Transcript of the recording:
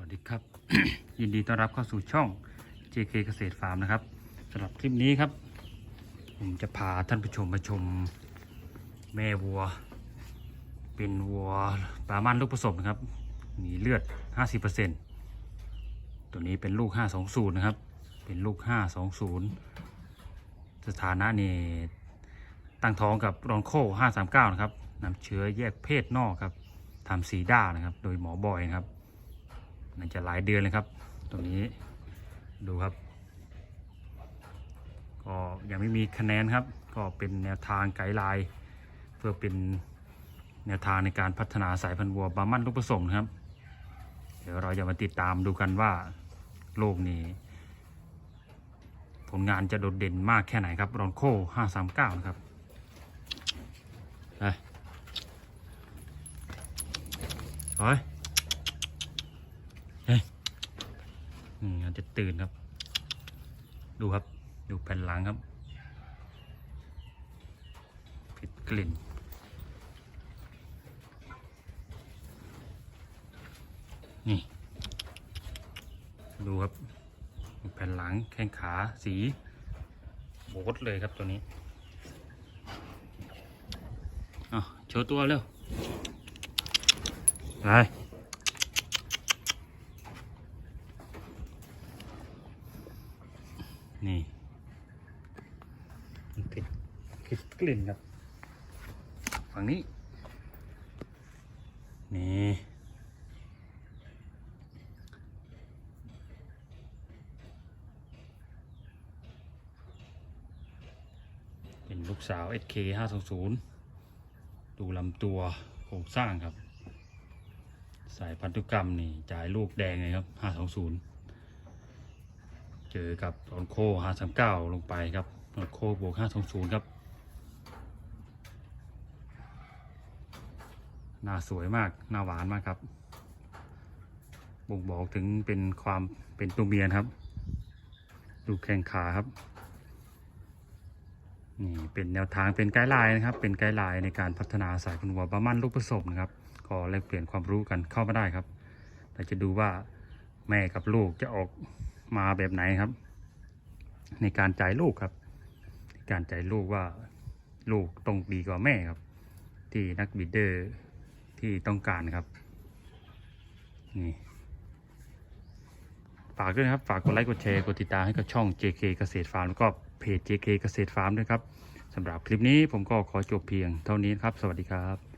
วัสดีครับ ยินดีต้อนรับเข้าสู่ช่อง JK เกษตรฟาร์มนะครับสำหรับคลิปนี้ครับ ผมจะพาท่านผู้ชมมาชมแม่วัว เป็นวัวปลามันลูกผสมนะครับมีเลือด 50%ตัวนี้เป็นลูก 520 นะครับ เป็นลูก 520 สถานะนี่ตั้งท้องกับรอนโค539 นะครับนำเชื้อแยกเพศนอกครับทำสีด้านะครับ โดยหมอบอยนะครับ น่าจะหลายเดือนเลยครับ ตรงนี้ดูครับ ก็ยังไม่มีคะแนนครับ ก็เป็นแนวทางไกด์ไลน์เพื่อเป็นแนวทางในการพัฒนาสายพันธุ์วัวบามันลูกผสมครับ เดี๋ยวเราจะมาติดตามดูกันว่าโลกนี้ ผลงานจะโดดเด่นมากแค่ไหนครับรอนโค539 นะครับไปเฮ้ย เฮ้ยอืมอา จะตื่นครับ ดูครับ ดูแผ่นหลังครับ ผิดกลิ่น นี่ ดูครับ แผ่นหลังแข้งขาสีโบดเลยครับตัวนี้อะโชว์ตัวเร็ว ไป นี่ติดผิดกลิ่นครับ ฝั่งนี้ นี่เป็นลูกสาว SK 520ดูลำตัวโครงสร้างครับ สายพันธุกรรมนี่จ่ายลูกแดงเลยครับ 520 เจอกับรอนโค539ลงไปครับรอนโคบวก520ครับ หน้าสวยมาก หน้าหวานมากครับ บ่งบอกถึงเป็นความเป็นตัวเมียนครับ ดูแข้งขาครับ นี่เป็นแนวทางเป็นไกด์ไลน์นะครับ เป็นไกด์ไลน์ในการพัฒนาสายพันธุ์วัวบามันลูกผสมนะครับก็แลกเปลี่ยนความรู้กันเข้ามาได้ครับ เราจะดูว่าแม่กับลูกจะออก มาแบบไหนครับ ในการจ่ายลูกครับ การจ่ายลูกว่าลูกต้องดีกว่าแม่ครับ ที่นักบิดเดอร์ที่ต้องการครับนี่ฝากด้วยนะครับ ฝากกดไลค์กดแชร์กดติดตามให้กับช่อง JK เกษตรฟาร์มแล้วก็เพจ JK เกษตรฟาร์มด้วยครับสำหรับคลิปนี้ผมก็ขอจบเพียงเท่านี้ครับ สวัสดีครับ